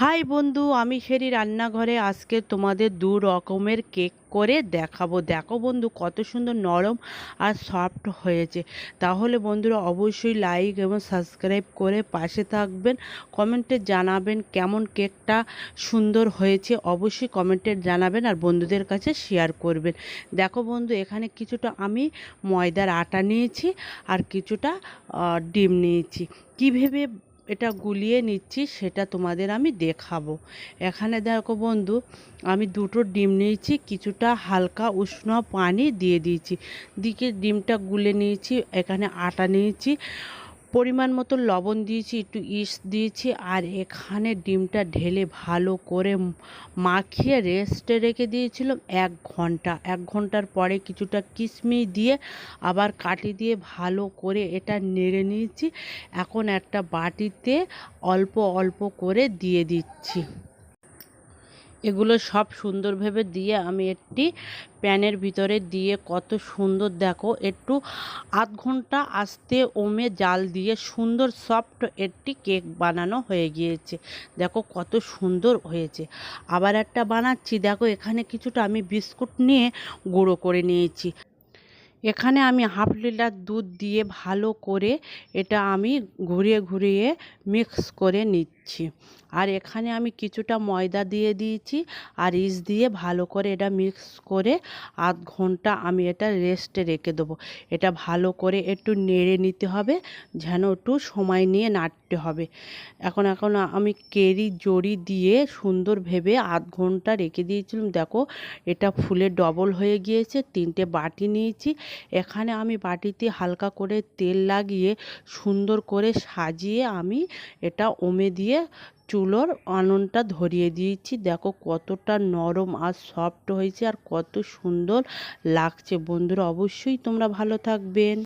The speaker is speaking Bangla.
হাই বন্ধু, আমি সেরি রান্নাঘরে আজকে তোমাদের দু রকমের কেক করে দেখাবো। দেখো বন্ধু, কত সুন্দর নরম আর সফট হয়েছে। তাহলে বন্ধুরা অবশ্যই লাইক এবং সাবস্ক্রাইব করে পাশে থাকবেন। কমেন্টে জানাবেন কেমন কেকটা সুন্দর হয়েছে। অবশ্যই কমেন্টে জানাবেন আর বন্ধুদের কাছে শেয়ার করবেন। দেখো বন্ধু, এখানে কিছুটা আমি ময়দার আটা নিয়েছি আর কিছুটা ডিম নিয়েছি। কীভাবে এটা গুলিয়ে নিচ্ছি, সেটা তোমাদের আমি দেখাবো। এখানে দেখো বন্ধু, আমি দুটো ডিম নিয়েছি, কিছুটা হালকা উষ্ণ পানি দিয়ে দিয়েছি। দিকে ডিমটা গুলে নিয়েছি, এখানে আটা নিয়েছি। পরিমাণ মতো লবণ দিয়েছি, একটু ইস্ট দিয়েছি, আর এখানে ডিমটা ঢেলে ভালো করে মাখিয়ে রেস্টে রেখে দিয়েছিলাম এক ঘণ্টা। এক ঘণ্টার পরে কিছুটা কিশমিশ দিয়ে আবার কাটি দিয়ে ভালো করে এটা নেড়ে নিয়েছি। এখন একটা বাটিতে অল্প অল্প করে দিয়ে দিচ্ছি। এগুলো সব সুন্দরভাবে দিয়ে আমি একটি প্যানের ভিতরে দিয়ে কত সুন্দর দেখো, একটু আধ ঘণ্টা আস্তে ওমে জাল দিয়ে সুন্দর সফট একটি কেক বানানো হয়ে গিয়েছে। দেখো কত সুন্দর হয়েছে। আবার একটা বানাচ্ছি, দেখো এখানে কিছুটা আমি বিস্কুট নিয়ে গুঁড়ো করে নিয়েছি। এখানে আমি হাফ লিটার দুধ দিয়ে ভালো করে এটা আমি ঘুরিয়ে ঘুরিয়ে মিক্স করে নিচ্ছি। আর এখানে আমি কিছুটা ময়দা দিয়ে দিয়েছি আর ইস দিয়ে ভালো করে এটা মিক্স করে আধ ঘণ্টা আমি এটা রেস্টে রেখে দেবো। এটা ভালো করে একটু নেড়ে নিতে হবে যেন একটু সময় নিয়ে নাড়তে হবে। এখন এখন আমি কেরি জড়ি দিয়ে সুন্দর ভেবে আধ ঘণ্টা রেখে দিয়েছিলাম। দেখো, এটা ফুলে ডবল হয়ে গিয়েছে, তিনটে বাটি নিয়েছি। এখানে আমি বাটিতে হালকা করে তেল লাগিয়ে সুন্দর করে সাজিয়ে আমি এটা ওমে দিয়ে চুলোর আননটা ধরিয়ে দিয়েছি। দেখো কতটা নরম আর সফট হয়েছে আর কত সুন্দর লাগছে। বন্ধুরা, অবশ্যই তোমরা ভালো থাকবেন।